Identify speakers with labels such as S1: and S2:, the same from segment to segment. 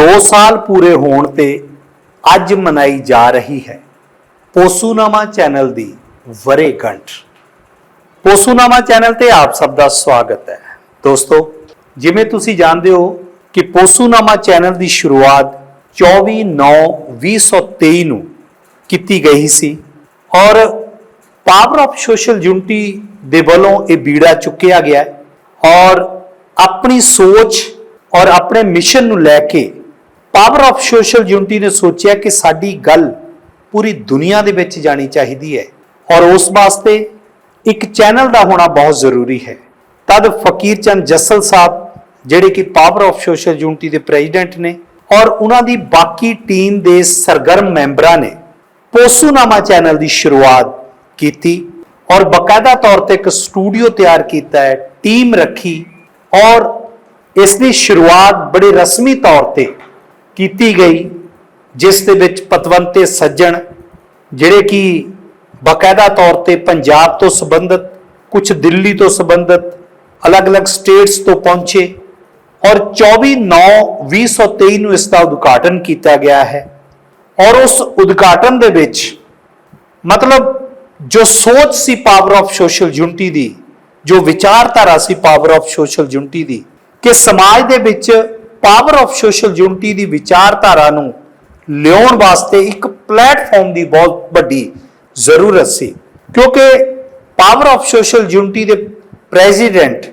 S1: 2 ਸਾਲ ਪੂਰੇ ਹੋਣ ਤੇ ਅੱਜ ਮਨਾਈ ਜਾ ਰਹੀ ਹੈ ਪੋਸੂਨਾਮਾ ਚੈਨਲ ਦੀ ਵਰੇਗੰਠ ਪੋਸੂਨਾਮਾ ਚੈਨਲ ਤੇ ਆਪ ਸਭ ਦਾ ਸਵਾਗਤ ਹੈ। ਦੋਸਤੋ, ਜਿਵੇਂ ਤੁਸੀਂ ਜਾਣਦੇ ਹੋ ਕਿ ਪੋਸੂਨਾਮਾ ਚੈਨਲ ਦੀ ਸ਼ੁਰੂਆਤ 24/9/2023 ਨੂੰ ਕੀਤੀ ਗਈ ਸੀ ਔਰ ਪਾਵਰ ਆਫ ਸੋਸ਼ਲ ਯੂਨਿਟੀ ਦੇ ਵੱਲੋਂ ਇਹ ਬੀੜਾ ਚੁੱਕਿਆ ਗਿਆ ਔਰ ਆਪਣੀ ਸੋਚ ਔਰ ਆਪਣੇ ਮਿਸ਼ਨ ਨੂੰ ਲੈ ਕੇ ਪਾਵਰ ਆਫ ਸੋਸ਼ਲ ਯੂਨਿਟੀ ਨੇ ਸੋਚਿਆ ਕਿ ਸਾਡੀ ਗੱਲ ਪੂਰੀ ਦੁਨੀਆ ਦੇ ਵਿੱਚ ਜਾਣੀ ਚਾਹੀਦੀ ਹੈ ਔਰ ਉਸ ਵਾਸਤੇ ਇੱਕ ਚੈਨਲ ਦਾ ਹੋਣਾ ਬਹੁਤ ਜ਼ਰੂਰੀ ਹੈ। ਤਦ ਫਕੀਰ ਚੰਦ ਜੱਸਲ ਸਾਹਿਬ, ਜਿਹੜੇ ਕਿ ਪਾਵਰ ਆਫ ਸੋਸ਼ਲ ਯੂਨਿਟੀ ਦੇ ਪ੍ਰੈਜ਼ੀਡੈਂਟ ਨੇ ਔਰ ਉਹਨਾਂ ਦੀ ਬਾਕੀ ਟੀਮ ਦੇ ਸਰਗਰਮ ਮੈਂਬਰਾਂ ਨੇ ਪੋਸੂਨਾਮਾ ਚੈਨਲ ਦੀ ਸ਼ੁਰੂਆਤ ਕੀਤੀ ਔਰ ਬਕਾਇਦਾ ਤੌਰ ਤੇ ਇੱਕ ਸਟੂਡੀਓ ਤਿਆਰ ਕੀਤਾ ਹੈ, ਟੀਮ ਰੱਖੀ ਔਰ ਇਸ ਦੀ ਸ਼ੁਰੂਆਤ ਬੜੇ ਰਸਮੀ ਤੌਰ ਤੇ ਕੀਤੀ ਗਈ, ਜਿਸ ਦੇ ਵਿੱਚ ਪਤਵੰਤੇ ਸੱਜਣ, ਜਿਹੜੇ ਕਿ ਬਕਾਇਦਾ ਤੌਰ ਤੇ ਪੰਜਾਬ ਤੋਂ ਸੰਬੰਧਿਤ ਕੁਝ ਦਿੱਲੀ ਤੋਂ ਸੰਬੰਧਿਤ, ਅਲੱਗ-ਅਲੱਗ ਸਟੇਟਸ ਤੋਂ ਪਹੁੰਚੇ ਔਰ 24/9/2023 ਨੂੰ ਇਸ ਦਾ ਉਦਘਾਟਨ ਕੀਤਾ ਗਿਆ ਹੈ। ਔਰ ਉਸ ਉਦਘਾਟਨ ਦੇ ਵਿੱਚ ਮਤਲਬ ਜੋ ਸੋਚ ਸੀ ਪਾਵਰ ਆਫ ਸੋਸ਼ਲ ਯੂਨਿਟੀ ਦੀ, ਜੋ ਵਿਚਾਰਧਾਰਾ ਸੀ ਪਾਵਰ ਆਫ ਸੋਸ਼ਲ ਯੂਨਿਟੀ ਦੀ, ਕਿ ਸਮਾਜ ਦੇ ਵਿੱਚ ਪਾਵਰ ਆਫ ਸੋਸ਼ਲ ਯੂਨਿਟੀ ਦੀ ਵਿਚਾਰਧਾਰਾ ਨੂੰ ਲਿਆਉਣ ਵਾਸਤੇ ਇੱਕ ਪਲੇਟਫਾਰਮ ਦੀ ਬਹੁਤ ਵੱਡੀ ਜ਼ਰੂਰਤ ਸੀ। ਕਿਉਂਕਿ ਪਾਵਰ ਆਫ ਸੋਸ਼ਲ ਯੂਨਿਟੀ ਦੇ ਪ੍ਰੈਜ਼ੀਡੈਂਟ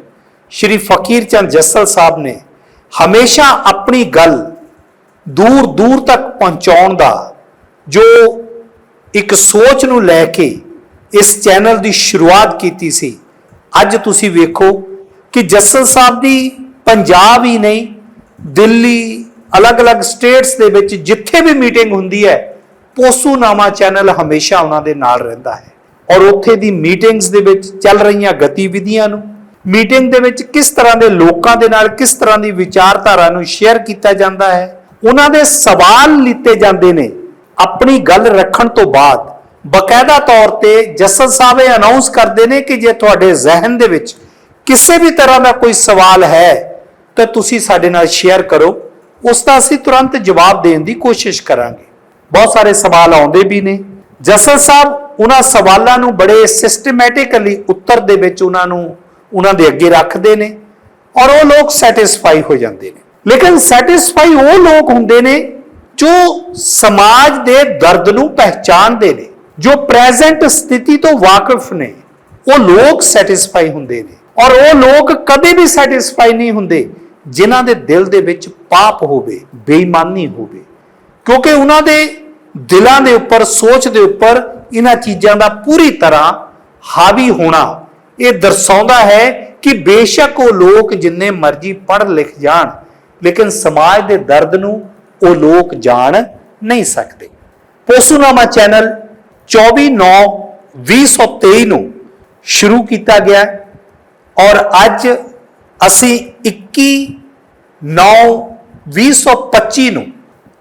S1: ਸ਼੍ਰੀ ਫਕੀਰ ਚੰਦ ਜੱਸਲ ਸਾਹਿਬ ਨੇ ਹਮੇਸ਼ਾ ਆਪਣੀ ਗੱਲ ਦੂਰ ਦੂਰ ਤੱਕ ਪਹੁੰਚਾਉਣ ਦਾ ਜੋ ਇੱਕ ਸੋਚ ਨੂੰ ਲੈ ਕੇ ਇਸ ਚੈਨਲ ਦੀ ਸ਼ੁਰੂਆਤ ਕੀਤੀ ਸੀ। ਅੱਜ ਤੁਸੀਂ ਵੇਖੋ ਕਿ ਜੱਸਲ ਸਾਹਿਬ ਦੀ ਪੰਜਾਬ ਹੀ ਨਹੀਂ ਦਿੱਲੀ, ਅਲੱਗ-ਅਲੱਗ ਸਟੇਟਸ ਦੇ ਵਿੱਚ ਜਿੱਥੇ ਵੀ ਮੀਟਿੰਗ ਹੁੰਦੀ ਹੈ, ਪੋਸੂਨਾਮਾ ਚੈਨਲ ਹਮੇਸ਼ਾ ਉਹਨਾਂ ਦੇ ਨਾਲ ਰਹਿੰਦਾ ਹੈ। ਔਰ ਉੱਥੇ ਦੀ ਮੀਟਿੰਗਸ ਦੇ ਵਿੱਚ ਚੱਲ ਰਹੀਆਂ ਗਤੀਵਿਧੀਆਂ ਨੂੰ, ਮੀਟਿੰਗ ਦੇ ਵਿੱਚ ਕਿਸ ਤਰ੍ਹਾਂ ਦੇ ਲੋਕਾਂ ਦੇ ਨਾਲ ਕਿਸ ਤਰ੍ਹਾਂ ਦੀ ਵਿਚਾਰਧਾਰਾ ਨੂੰ ਸ਼ੇਅਰ ਕੀਤਾ ਜਾਂਦਾ ਹੈ, ਉਹਨਾਂ ਦੇ ਸਵਾਲ ਲਿੱਤੇ ਜਾਂਦੇ ਨੇ। ਆਪਣੀ ਗੱਲ ਰੱਖਣ ਤੋਂ ਬਾਅਦ ਬਕਾਇਦਾ ਤੌਰ ਤੇ ਜੱਸਲ ਸਾਹਿਬ ਇਹ ਅਨਾਉਂਸ ਕਰਦੇ ਨੇ ਕਿ ਜੇ ਤੁਹਾਡੇ ਜ਼ਿਹਨ ਦੇ ਵਿੱਚ ਕਿਸੇ ਵੀ ਤਰ੍ਹਾਂ ਦਾ ਕੋਈ ਸਵਾਲ ਹੈ ਤਾਂ ਤੁਸੀਂ ਸਾਡੇ ਨਾਲ ਸ਼ੇਅਰ ਕਰੋ, ਉਸ ਦਾ ਅਸੀਂ ਤੁਰੰਤ ਜਵਾਬ ਦੇਣ ਦੀ ਕੋਸ਼ਿਸ਼ ਕਰਾਂਗੇ। ਬਹੁਤ ਸਾਰੇ ਸਵਾਲ ਆਉਂਦੇ ਵੀ ਨੇ। ਜਸਲ ਸਾਹਿਬ, ਉਹਨਾਂ ਸਵਾਲਾਂ ਨੂੰ ਬੜੇ ਸਿਸਟਮੈਟਿਕਲੀ ਉੱਤਰ ਦੇ ਵਿੱਚ ਉਹਨਾਂ ਨੂੰ, ਉਹਨਾਂ ਦੇ ਅੱਗੇ ਰੱਖਦੇ ਨੇ ਔਰ ਉਹ ਲੋਕ ਸੈਟੀਸਫਾਈ ਹੋ ਜਾਂਦੇ ਨੇ। ਲੇਕਿਨ ਸੈਟੀਸਫਾਈ ਉਹ ਲੋਕ ਹੁੰਦੇ ਨੇ ਜੋ ਸਮਾਜ ਦੇ ਦਰਦ ਨੂੰ ਪਹਿਚਾਨਦੇ ਨੇ, ਜੋ ਪ੍ਰੈਜ਼ੈਂਟ ਸਥਿਤੀ ਤੋਂ ਵਾਕਿਫ ਨੇ। ਉਹ ਲੋਕ ਸੈਟੀਸਫਾਈ ਹੁੰਦੇ ਨੇ। ਔਰ ਉਹ ਲੋਕ ਕਦੇ ਵੀ ਸੈਟੀਸਫਾਈ ਨਹੀਂ ਹੁੰਦੇ। ਜਿਨ੍ਹਾਂ ਦੇ ਦਿਲ ਦੇ ਵਿੱਚ ਪਾਪ ਹੋਵੇ, ਬੇਈਮਾਨੀ ਹੋਵੇ, ਕਿਉਂਕਿ ਉਹਨਾਂ ਦੇ ਦਿਲਾਂ ਦੇ ਉੱਪਰ, ਸੋਚ ਦੇ ਉੱਪਰ ਇਹਨਾਂ ਚੀਜ਼ਾਂ ਦਾ ਪੂਰੀ ਤਰ੍ਹਾਂ ਹਾਵੀ ਹੋਣਾ, ਇਹ ਦਰਸਾਉਂਦਾ ਹੈ ਕਿ ਬੇਸ਼ੱਕ ਉਹ ਲੋਕ ਜਿੰਨੇ ਮਰਜ਼ੀ ਪੜ੍ਹ ਲਿਖ ਜਾਣ, ਲੇਕਿਨ ਸਮਾਜ ਦੇ ਦਰਦ ਨੂੰ ਉਹ ਲੋਕ ਜਾਣ ਨਹੀਂ ਸਕਦੇ। ਪੋਸੂਨਾਮਾ ਚੈਨਲ 24/9/2023 ਨੂੰ ਸ਼ੁਰੂ ਕੀਤਾ ਗਿਆ ਔਰ ਅੱਜ ਅਸੀਂ 21/9/2025 ਨੂੰ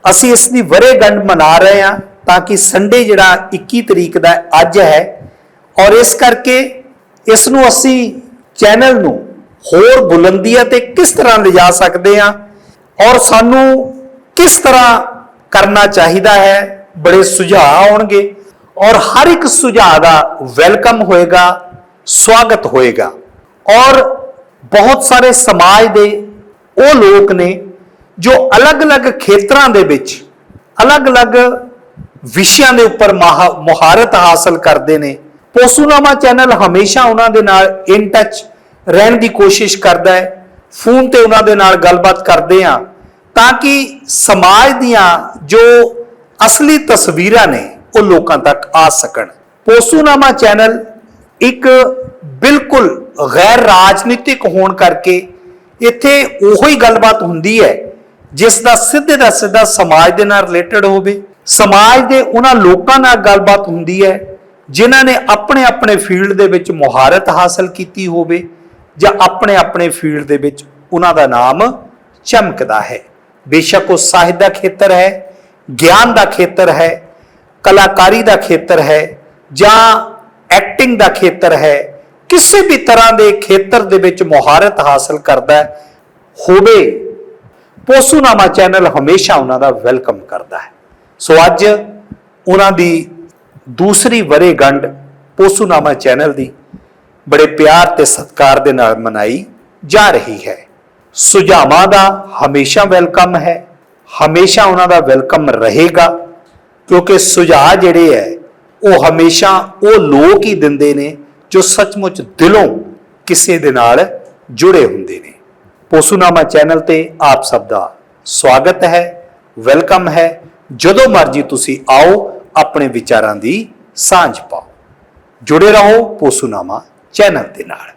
S1: ਅਸੀਂ ਇਸ ਦੀ ਵਰੇਗੰਢ ਮਨਾ ਰਹੇ ਹਾਂ ਤਾਂ ਕਿ ਸੰਡੇ ਜਿਹੜਾ 21 ਤਰੀਕ ਦਾ ਅੱਜ ਹੈ ਔਰ ਇਸ ਕਰਕੇ ਇਸ ਨੂੰ ਅਸੀਂ ਚੈਨਲ ਨੂੰ ਹੋਰ ਬੁਲੰਦੀਆਂ ਤੇ ਕਿਸ ਤਰ੍ਹਾਂ ਲਿਜਾ ਸਕਦੇ ਹਾਂ ਔਰ ਸਾਨੂੰ ਕਿਸ ਤਰ੍ਹਾਂ ਕਰਨਾ ਚਾਹੀਦਾ ਹੈ, ਬੜੇ ਸੁਝਾਅ ਆਉਣਗੇ ਔਰ ਹਰ ਇੱਕ ਸੁਝਾਅ ਦਾ ਵੈਲਕਮ ਹੋਏਗਾ, ਸਵਾਗਤ ਹੋਏਗਾ ਔਰ ਬਹੁਤ ਸਾਰੇ ਸਮਾਜ ਦੇ ਉਹ ਲੋਕ ਨੇ ਜੋ ਅਲੱਗ-ਅਲੱਗ ਖੇਤਰਾਂ ਦੇ ਵਿੱਚ, ਅਲੱਗ-ਅਲੱਗ ਵਿਸ਼ਿਆਂ ਦੇ ਉੱਪਰ ਮਹਾ- ਮੁਹਾਰਤ ਹਾਸਲ ਕਰਦੇ ਨੇ। ਪੋਸੂਨਾਮਾ ਚੈਨਲ ਹਮੇਸ਼ਾ ਉਹਨਾਂ ਦੇ ਨਾਲ ਇਨ ਟੱਚ ਰਹਿਣ ਦੀ ਕੋਸ਼ਿਸ਼ ਕਰਦਾ ਹੈ। ਫੋਨ ਤੇ ਉਹਨਾਂ ਦੇ ਨਾਲ ਗੱਲਬਾਤ ਕਰਦੇ ਆ ਤਾਂ ਕਿ ਸਮਾਜ ਦੀਆਂ ਜੋ ਅਸਲੀ ਤਸਵੀਰਾਂ ਨੇ ਉਹ ਲੋਕਾਂ ਤੱਕ ਆ ਸਕਣ। ਪੋਸੂਨਾਮਾ ਚੈਨਲ ਇੱਕ ਬਿਲਕੁਲ ਗੈਰ ਰਾਜਨੀਤਿਕ ਹੋਣ ਕਰਕੇ ਇੱਥੇ ਉਹੀ ਗੱਲਬਾਤ ਹੁੰਦੀ ਹੈ, ਜਿਸ ਦਾ ਸਿੱਧੇ ਦਾ ਸਿੱਧਾ ਸਮਾਜ ਦੇ ਨਾਲ ਰਿਲੇਟਡ ਹੋਵੇ। ਸਮਾਜ ਦੇ ਉਹਨਾਂ ਲੋਕਾਂ ਨਾਲ ਗੱਲਬਾਤ ਹੁੰਦੀ ਹੈ, ਜਿਨ੍ਹਾਂ ਨੇ ਆਪਣੇ ਆਪਣੇ ਫੀਲਡ ਦੇ ਵਿੱਚ ਮੁਹਾਰਤ ਹਾਸਲ ਕੀਤੀ ਹੋਵੇ ਜਾਂ ਆਪਣੇ ਆਪਣੇ ਫੀਲਡ ਦੇ ਵਿੱਚ ਉਹਨਾਂ ਦਾ ਨਾਮ ਚਮਕਦਾ ਹੈ। ਬੇਸ਼ੱਕ ਉਹ ਸਾਹਿਤ ਦਾ ਖੇਤਰ ਹੈ, ਗਿਆਨ ਦਾ ਖੇਤਰ ਹੈ, ਕਲਾਕਾਰੀ ਦਾ ਖੇਤਰ ਹੈ ਜਾਂ ਐਕਟਿੰਗ ਦਾ ਖੇਤਰ ਹੈ ਕਿਸੇ ਵੀ ਤਰ੍ਹਾਂ ਦੇ ਖੇਤਰ ਦੇ ਵਿੱਚ ਮੁਹਾਰਤ ਹਾਸਲ ਕਰਦਾ ਹੋਵੇ, ਪੋਸੂਨਾਮਾ ਚੈਨਲ ਹਮੇਸ਼ਾ ਉਹਨਾਂ ਦਾ ਵੈਲਕਮ ਕਰਦਾ ਹੈ। ਸੋ ਅੱਜ ਉਹਨਾਂ ਦੀ ਦੂਸਰੀ ਵਰੇਗੰਢ ਪੋਸੂਨਾਮਾ ਚੈਨਲ ਦੀ ਬੜੇ ਪਿਆਰ ਤੇ ਸਤਿਕਾਰ ਦੇ ਨਾਲ ਮਨਾਈ ਜਾ ਰਹੀ ਹੈ। ਸੁਝਾਵਾਂ ਦਾ ਹਮੇਸ਼ਾ ਵੈਲਕਮ ਹੈ, ਹਮੇਸ਼ਾ ਉਹਨਾਂ ਦਾ ਵੈਲਕਮ ਰਹੇਗਾ, ਕਿਉਂਕਿ ਸੁਝਾਅ ਜਿਹੜੇ ਹੈ, ਉਹ ਹਮੇਸ਼ਾ ਉਹ ਲੋਕ ਹੀ ਦਿੰਦੇ ਨੇ ਜੋ ਸੱਚਮੁੱਚ ਦਿਲੋਂ ਕਿਸੇ ਦੇ ਨਾਲ ਜੁੜੇ ਹੁੰਦੇ ਨੇ। ਪੋਸੂਨਾਮਾ ਚੈਨਲ ਤੇ ਆਪ ਸਭ ਦਾ ਸਵਾਗਤ ਹੈ, ਵੈਲਕਮ ਹੈ। ਜਦੋਂ ਮਰਜ਼ੀ ਤੁਸੀਂ ਆਓ, ਆਪਣੇ ਵਿਚਾਰਾਂ ਦੀ ਸਾਂਝ ਪਾਓ। ਜੁੜੇ ਰਹੋ ਪੋਸੂਨਾਮਾ ਚੈਨਲ ਦੇ ਨਾਲ।